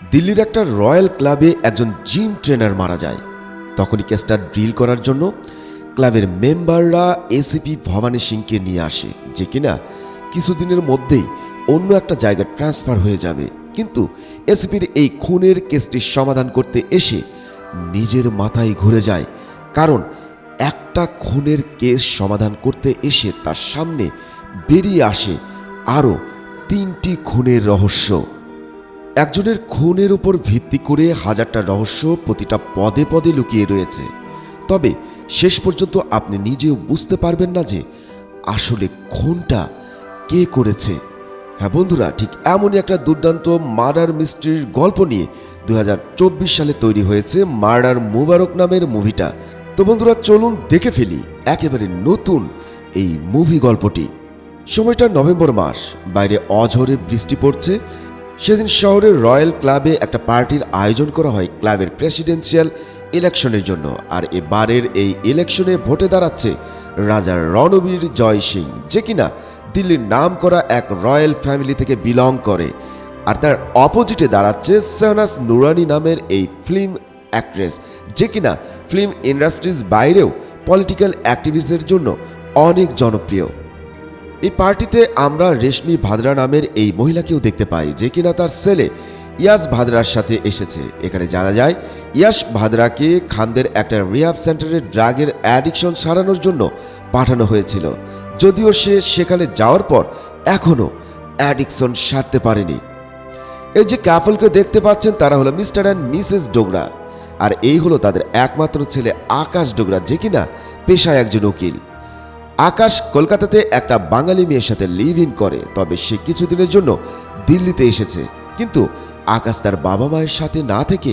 দিল্লির একটা রয়্যাল ক্লাবে একজন জিম ট্রেনার মারা যায়। তখনই কেসটা ড্রিল করার জন্য ক্লাবের মেম্বাররা এসিপি ভবানী সিংকে নিয়ে আসে, যে কিনা কিছুদিনের মধ্যেই অন্য একটা জায়গায় ট্রান্সফার হয়ে যাবে। কিন্তু এসিপির এই খুনের কেসটির সমাধান করতে এসে নিজের মাথায় ঘুরে যায়, কারণ একটা খুনের কেস সমাধান করতে এসে তার সামনে বেরিয়ে আসে আরও তিনটি খুনের রহস্য। একজনের খুনের উপর ভিত্তি করে হাজারটা রহস্য প্রতিটা পদে পদে লুকিয়ে রয়েছে। তবে শেষ পর্যন্ত আপনি নিজেও বুঝতে পারবেন না যে আসলে খুনটা কে করেছে। হ্যাঁ বন্ধুরা, ঠিক এমনই একটা দুর্দান্ত মার্ডার মিস্ট্রির গল্প নিয়ে দু হাজার চব্বিশ সালে তৈরি হয়েছে মার্ডার মুবারক নামের মুভিটা। তো বন্ধুরা, চলুন দেখে ফেলি একেবারে নতুন এই মুভি গল্পটি। সময়টা নভেম্বর মাস, বাইরে অঝরে বৃষ্টি পড়ছে সেদিন শহরের রয়্যাল ক্লাবে একটা পার্টির আয়োজন করা হয় ক্লাবের প্রেসিডেন্সিয়াল ইলেকশনের জন্য। আর এবারের এই ইলেকশনে ভোটে দাঁড়াচ্ছে রাজা রণবীর জয় সিং, যে কিনা দিল্লির নাম করা এক রয়্যাল ফ্যামিলি থেকে বিলং করে। আর তার অপোজিটে দাঁড়াচ্ছে সেহনাস নুরানি নামের এই ফিল্ম অ্যাক্ট্রেস, যে কিনা ফিল্ম ইন্ডাস্ট্রিজ বাইরেও পলিটিক্যাল অ্যাক্টিভিস্টের জন্য অনেক জনপ্রিয়। এই পার্টিতে আমরা রেশমি ভাদ্রা নামের এই মহিলাকেও দেখতে পাই, যে কিনা তার ছেলে ইয়াস ভাদ্রার সাথে এসেছে। এখানে জানা যায়, ইয়াস ভাদ্রাকে খানদের একটা রিহাব সেন্টারে ড্রাগের অ্যাডিকশন সারানোর জন্য পাঠানো হয়েছিল। যদিও সে সেখানে যাওয়ার পর এখনও অ্যাডিকশন সারতে পারেনি। এই যে কাপলকে দেখতে পাচ্ছেন, তারা হলো মিস্টার অ্যান্ড মিসেস ডোগরা। আর এই হলো তাদের একমাত্র ছেলে আকাশ ডোগরা, যে কিনা পেশায় একজন উকিল। আকাশ কলকাতাতে একটা বাঙালি মেয়ের সাথে লিভ ইন করে, তবে সে কিছুদিনের জন্য দিল্লিতে এসেছে। কিন্তু আকাশ তার বাবা মায়ের সাথে না থেকে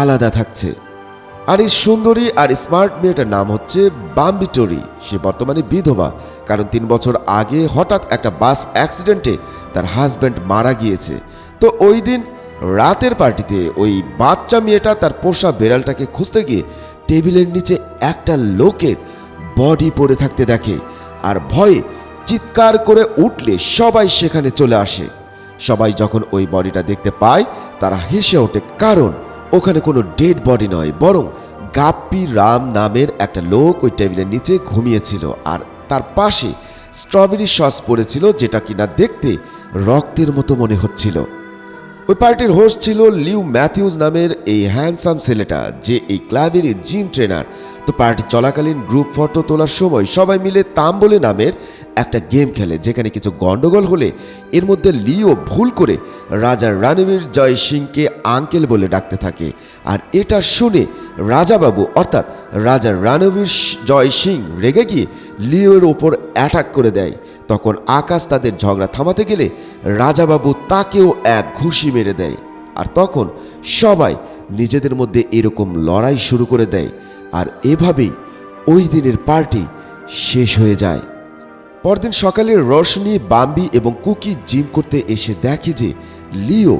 আলাদা থাকছে। আর এই সুন্দরী আর স্মার্ট মেয়েটার নাম হচ্ছে বাম্বিটোরি। সে বর্তমানে বিধবা, কারণ তিন বছর আগে হঠাৎ একটা বাস অ্যাক্সিডেন্টে তার হাজব্যান্ড মারা গিয়েছে। তো ওই দিন রাতের পার্টিতে ওই বাচ্চা মেয়েটা তার পোষা বেড়ালটাকে খুঁজতে গিয়ে টেবিলের নিচে একটা লোকের বডি পড়ে থাকতে দেখে আর ভয়ে চিৎকার করে উঠলে সবাই সেখানে চলে আসে। সবাই যখন ওই বডিটা দেখতে পায়, তারা হেসে ওঠে, কারণ ওখানে কোনো ডেড বডি নয়, বরং গাপ্পি রাম নামের একটা লোক ওই টেবিলের নিচে ঘুমিয়েছিল আর তার পাশে স্ট্রবেরি সস পড়েছিল, যেটা কিনা দেখতে রক্তের মতো মনে হচ্ছিল। ওই পার্টির হোস্ট ছিল লিউ ম্যাথিউজ নামের এই হ্যান্ডসাম ছেলেটা, যে এই ক্লাবের জিম ট্রেনার তো পার্টি চলাকালীন গ্রুপ ফটো তোলার সময় সবাই মিলে তাম্বলে নামের একটা গেম খেলে, যেখানে কিছু গন্ডগোল হলে এর মধ্যে লিও ভুল করে রাজা রানবীর জয় সিংকে আঙ্কেল বলে ডাকতে থাকে। আর এটা শুনে রাজাবাবু, অর্থাৎ রাজা রানবীর জয় সিং রেগে গিয়ে লিওর ওপর অ্যাটাক করে দেয়। তখন আকাশ তাদের ঝগড়া থামাতে গেলে রাজাবাবু তাকেও এক ঘুষি মেরে দেয়। আর তখন সবাই নিজেদের মধ্যে এরকম লড়াই শুরু করে দেয়। আর এভাবেই ওই দিনের পার্টি শেষ হয়ে যায়। পরদিন সকালে রশনি বাম্বি এবং কুকি জিম করতে এসে দেখে যে লিও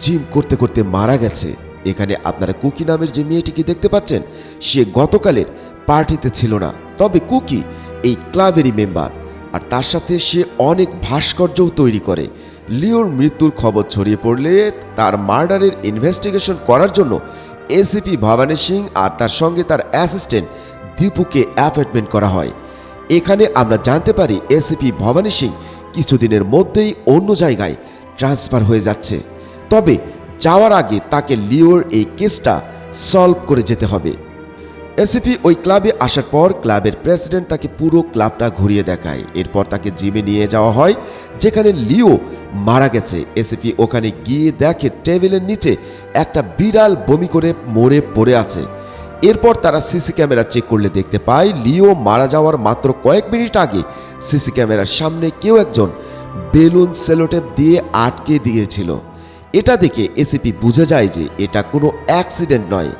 জিম করতে করতে মারা গেছে। এখানে আপনারা কুকি নামের যে মেয়েটিকে দেখতে পাচ্ছেন, সে গতকালের পার্টিতে ছিল না। তবে কুকি এই ক্লাবেরই মেম্বার। আর তার সাথে সে অনেক ভাস্কর্যও তৈরি করে। লিওর মৃত্যুর খবর ছড়িয়ে পড়লে তার মার্ডারের ইনভেস্টিগেশন করার জন্য এসিপি ভবানী সিং আর তার সঙ্গে তার অ্যাসিস্ট্যান্ট দীপুকে অ্যাপয়েন্টমেন্ট করা হয়। এখানে আমরা জানতে পারি এসিপি ভবানী সিং কিছুদিনের মধ্যেই অন্য জায়গায় ট্রান্সফার হয়ে যাচ্ছে। তবে যাওয়ার আগে তাকে লিওর এই কেসটা সলভ করে যেতে হবে। এসিপি ওই ক্লাবে আসার পর ক্লাবের প্রেসিডেন্ট তাকে পুরো ক্লাবটা ঘুরিয়ে দেখায়। এরপর তাকে জিমে নিয়ে যাওয়া হয়, যেখানে লিও মারা গেছে। এসিপি ওখানে গিয়ে দেখে টেবিলের নিচে একটা বিড়াল বমি করে মরে পড়ে আছে। এরপর তারা সিসি ক্যামেরা চেক করলে দেখতে পায়, লিও মারা যাওয়ার মাত্র কয়েক মিনিট আগে সিসি ক্যামেরার সামনে কেউ একজন বেলুন সেলোটেপ দিয়ে আটকে দিয়েছিল। এটা দেখে এসিপি বুঝে যায় যে এটা কোনো অ্যাক্সিডেন্ট নয়,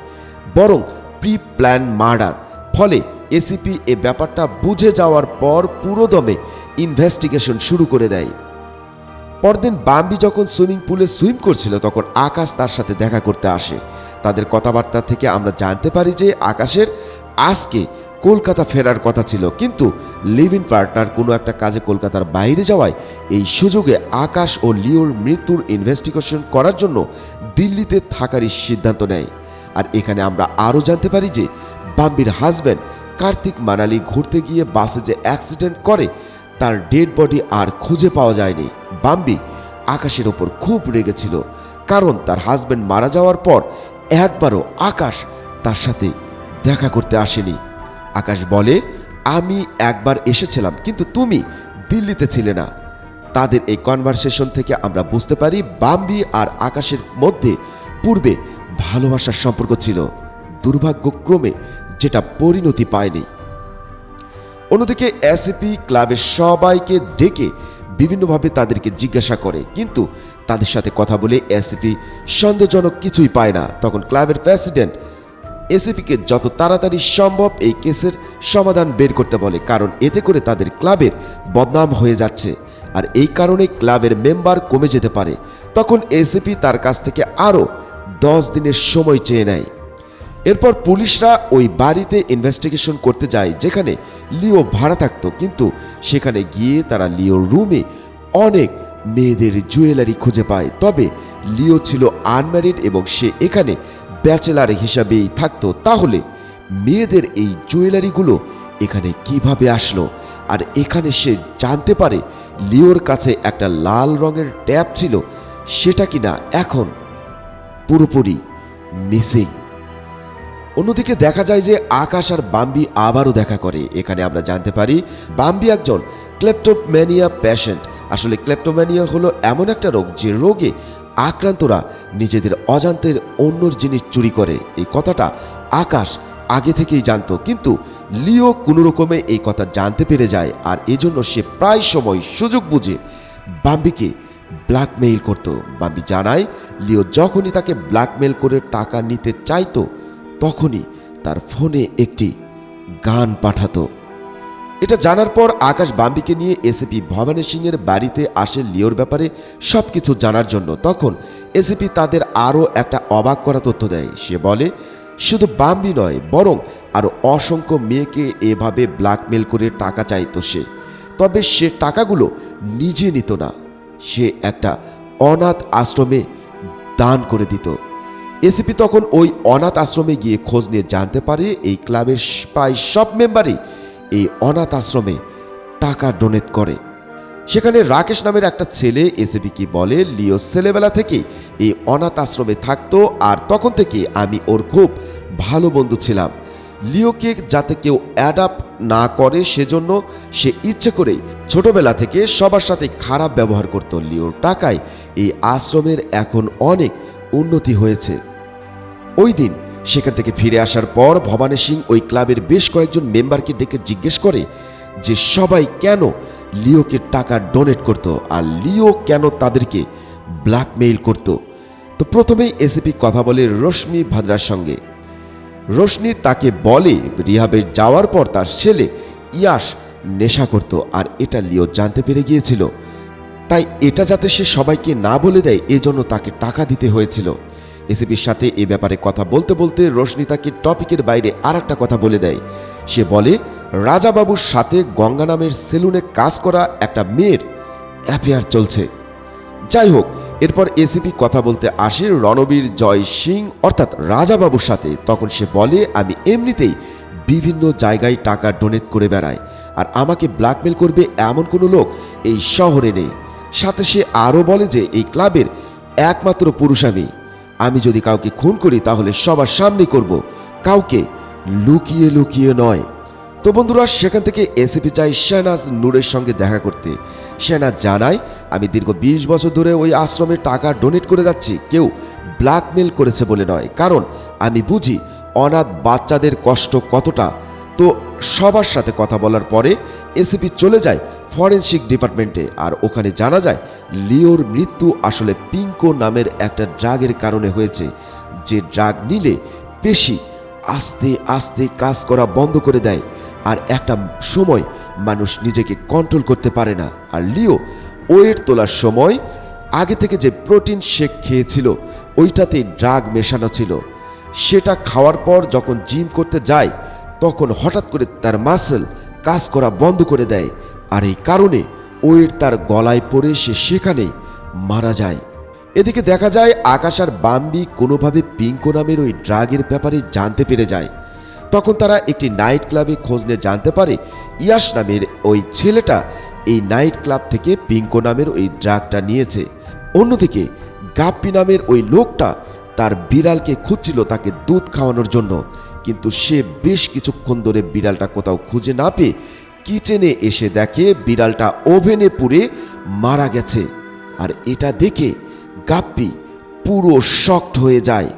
বরং প্রি প্ল্যান মার্ডার ফলে এসিপি এ ব্যাপারটা বুঝে যাওয়ার পর পুরোদমে ইনভেস্টিগেশন শুরু করে দেয়। পরদিন বাম্বি যখন সুইমিং পুলে সুইম করছিল, তখন আকাশ তার সাথে দেখা করতে আসে। তাদের কথাবার্তা থেকে আমরা জানতে পারি যে আকাশের আজকে কলকাতা ফেরার কথা ছিল। কিন্তু লিভ ইন পার্টনার কোনো একটা কাজে কলকাতার বাইরে যাওয়ায় এই সুযোগে আকাশ ও লিওর মৃত্যুর ইনভেস্টিগেশন করার জন্য দিল্লিতে থাকারই সিদ্ধান্ত নেয়। আর এখানে আমরা আরও জানতে পারি যে বাম্বির হাজব্যান্ড কার্তিক মানালি ঘুরতে গিয়ে বাসে যে অ্যাক্সিডেন্ট করে, তার ডেড বডি আর খুঁজে পাওয়া যায়নি। বাম্বি আকাশের ওপর খুব রেগেছিল, কারণ তার হাজব্যান্ড মারা যাওয়ার পর একবারও আকাশ তার সাথে দেখা করতে আসেনি। আকাশ বলে, আমি একবার এসেছিলাম, কিন্তু তুমি দিল্লিতে ছিলে না। তাদের এই কনভারসেশন থেকে আমরা বুঝতে পারি বাম্বি আর আকাশের মধ্যে পূর্বে ভালোবাসার সম্পর্ক ছিল, দুর্ভাগ্যক্রমে যেটা পরিণতি পায়নি। অন্যদিকে এসিপি ক্লাবের সবাইকে ডেকে বিভিন্নভাবে তাদেরকে জিজ্ঞাসা করে, কিন্তু তাদের সাথে কথা বলে এসিপি সন্দেহজনক কিছুই পায় না। তখন ক্লাবের প্রেসিডেন্ট এসিপিকে যত তাড়াতাড়ি সম্ভব এই কেসের সমাধান বের করতে বলে, কারণ এতে করে তাদের ক্লাবের বদনাম হয়ে যাচ্ছে। আর এই কারণে ক্লাবের মেম্বার কমে যেতে পারে। তখন এসিপি তার কাছ থেকে আরও দশ দিনের সময় চেয়ে নেয়। এরপর পুলিশরা ওই বাড়িতে ইনভেস্টিগেশন করতে যায়, যেখানে লিও ভাড়া থাকতো। কিন্তু সেখানে গিয়ে তারা লিওর রুমে অনেক মেয়েদের জুয়েলারি খুঁজে পায়। তবে লিও ছিল আনম্যারিড এবং সে এখানে ব্যাচেলার হিসাবেই থাকতো। তাহলে মেয়েদের এই জুয়েলারিগুলো এখানে কীভাবে আসলো? আর এখানে সে জানতে পারে লিওর কাছে একটা লাল রঙের ট্যাপ ছিল, সেটা কিনা এখন পুরোপুরি মিসিং অন্যদিকে দেখা যায় যে আকাশ আর বাম্বি আবারও দেখা করে। এখানে আমরা জানতে পারি বাম্বি একজন ক্লেপ্টোম্যানিয়া প্যাশেন্ট আসলে ক্লেপ্টোম্যানিয়া হলো এমন একটা রোগ যে রোগে আক্রান্তরা নিজেদের অজান্তের অন্যর জিনিস চুরি করে। এই কথাটা আকাশ আগে থেকেই জানতো। কিন্তু লিও কোনো রকমে এই কথা জানতে পেরে যায়। আর এজন্য সে প্রায় সময় সুযোগ বুঝে বাম্বিকে ব্ল্যাকমেইল করতো। বাম্বি জানায়, লিও যখনই তাকে ব্ল্যাকমেইল করে টাকা নিতে চাইতো, তখনই তার ফোনে একটি গান পাঠাতো। এটা জানার পর আকাশ বাম্বিকে নিয়ে এসিপি ভবানী সিংয়ের বাড়িতে আসে লিওর ব্যাপারে সব কিছু জানার জন্য। তখন এসিপি তাদের আরও একটা অবাক করা তথ্য দেয়। সে বলে, শুধু বাম্বি নয়, বরং আরও অসংখ্য মেয়েকে এভাবে ব্ল্যাকমেল করে টাকা চাইতো সে। তবে সে টাকাগুলো নিজে নিত না। সে একটা অনাথ আশ্রমে দান করে দিত। এসিপি তখন ওই অনাথ আশ্রমে গিয়ে খোঁজ নিয়ে জানতে পারে এই ক্লাবের প্রায় সব মেম্বারই এই অনাথ আশ্রমে টাকা ডোনেট করে। সেখানে রাকেশ নামের একটা ছেলে এসিপি কি বলে, লিও ছেলেবেলা থেকে এই অনাথ আশ্রমে থাকতো আর তখন থেকে আমি ওর খুব ভালো বন্ধু ছিলাম। লিওকে যাতে কেউ অ্যাডাপ্ট না করে, সেজন্য সে ইচ্ছে করেই ছোটবেলা থেকে সবার সাথে খারাপ ব্যবহার করত লিওর টাকায়। এই আশ্রমের এখন অনেক উন্নতি হয়েছে। ওই দিন সেখান থেকে ফিরে আসার পর ভবানী সিং ওই ক্লাবের বেশ কয়েকজন মেম্বারকে ডেকে জিজ্ঞেস করে যে সবাই কেন লিওকে টাকা ডোনেট করত আর লিও কেন তাদেরকে ব্ল্যাকমেইল করত। তো প্রথমেই এসিপি কথা বলে রশ্মি ভাদ্রার সঙ্গে। রোশনি তাকে বলে, রিহাবের যাওয়ার পর তার ছেলে ইয়াস নেশা করত আর এটা লিও জানতে পেরে গিয়েছিল। তাই এটা যাতে সে সবাইকে না বলে দেয়, এজন্য তাকে টাকা দিতে হয়েছিল। এসিপির সাথে এ ব্যাপারে কথা বলতে বলতে রোশনি তাকে টপিকের বাইরে আর একটা কথা বলে দেয়। সে বলে, রাজাবাবুর সাথে গঙ্গা নামের সেলুনে কাজ করা একটা মেয়ের অ্যাফেয়ার চলছে। যাই হোক এরপর এসিপি কথা বলতে আসে রণবীর জয় সিং, অর্থাৎ রাজাবাবুর সাথে। তখন সে বলে, আমি এমনিতেই বিভিন্ন জায়গায় টাকা ডোনেট করে বেড়াই, আর আমাকে ব্ল্যাকমেল করবে এমন কোনো লোক এই শহরে নেই। সাথে সে আরও বলে যে, এই ক্লাবের একমাত্র পুরুষ আমি। আমি যদি কাউকে খুন করি, তাহলে সবার সামনে করব। কাউকে লুকিয়ে লুকিয়ে নয়। তো বন্ধুরা, সেখান থেকে এসিপি চাই শেহনাজ নূরের সঙ্গে দেখা করতে। শেহনাজ জানায়, আমি দীর্ঘ বিশ বছর ধরে ওই আশ্রমে টাকা ডোনেট করে যাচ্ছি। কেউ ব্ল্যাকমেল করেছে বলে নয়। কারণ আমি বুঝি অনাথ বাচ্চাদের কষ্ট কতটা। তো সবার সাথে কথা বলার পরে এসিপি চলে যায় ফরেনসিক ডিপার্টমেন্টে। আর ওখানে জানা যায়, লিওর মৃত্যু আসলে পিঙ্কো নামের একটা ড্রাগের কারণে হয়েছে। যে ড্রাগ নিলে পেশি আস্তে আস্তে কাজ করা বন্ধ করে দেয়। আর একটা সময় মানুষ নিজেকে কন্ট্রোল করতে পারে না। আর লিও ওয়েট তোলার সময় আগে থেকে যে প্রোটিন শেক খেয়েছিল ওইটাতে ড্রাগ মেশানো ছিল। সেটা খাওয়ার পর যখন জিম করতে যায়, তখন হঠাৎ করে তার মাসেল কাজ করা বন্ধ করে দেয়। আর এই কারণে ওয়েট তার গলায় পড়ে সে সেখানেই মারা যায়। এদিকে দেখা যায়, আকাশ আর বাম্বি কোনোভাবে পিঙ্কো নামের ওই ড্রাগের ব্যাপারে জানতে পেরে যায়। তখন তারা একটি নাইট ক্লাবে খোঁজ নিয়ে জানতে পারে ইয়াস নামের ওই ছেলেটা এই নাইট ক্লাব থেকে পিঙ্কো নামের ওই ড্রাগটা নিয়েছে। অন্যদিকে গাপ্পি নামের ওই লোকটা তার বিড়ালকে খুঁজছিল তাকে দুধ খাওয়ানোর জন্য। কিন্তু সে বেশ কিছুক্ষণ ধরে বিড়ালটা কোথাও খুঁজে না পেয়ে কিচেনে এসে দেখে বিড়ালটা ওভেনে পুড়ে মারা গেছে। আর এটা দেখে গাপ্পি পুরো শক্ট হয়ে যায়।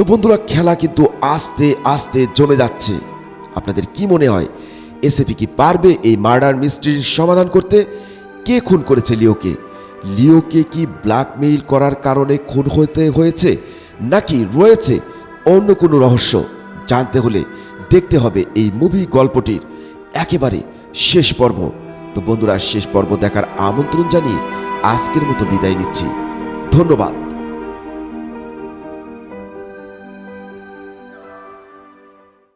তো বন্ধুরা, খেলা কিন্তু আস্তে আস্তে জমে যাচ্ছে। আপনাদের কি মনে হয় এসএপি কি পারবে এই মার্ডার মিস্ট্রির সমাধান করতে? কে খুন করেছে লিওকে? লিওকে কি ব্ল্যাকমেইল করার কারণে খুন হতে হয়েছে, নাকি রয়েছে অন্য কোনো রহস্য? জানতে হলে দেখতে হবে এই মুভি গল্পটির একেবারে শেষ পর্ব। তো বন্ধুরা, শেষ পর্ব দেখার আমন্ত্রণ জানিয়ে আজকের মতো বিদায় নিচ্ছি। ধন্যবাদ।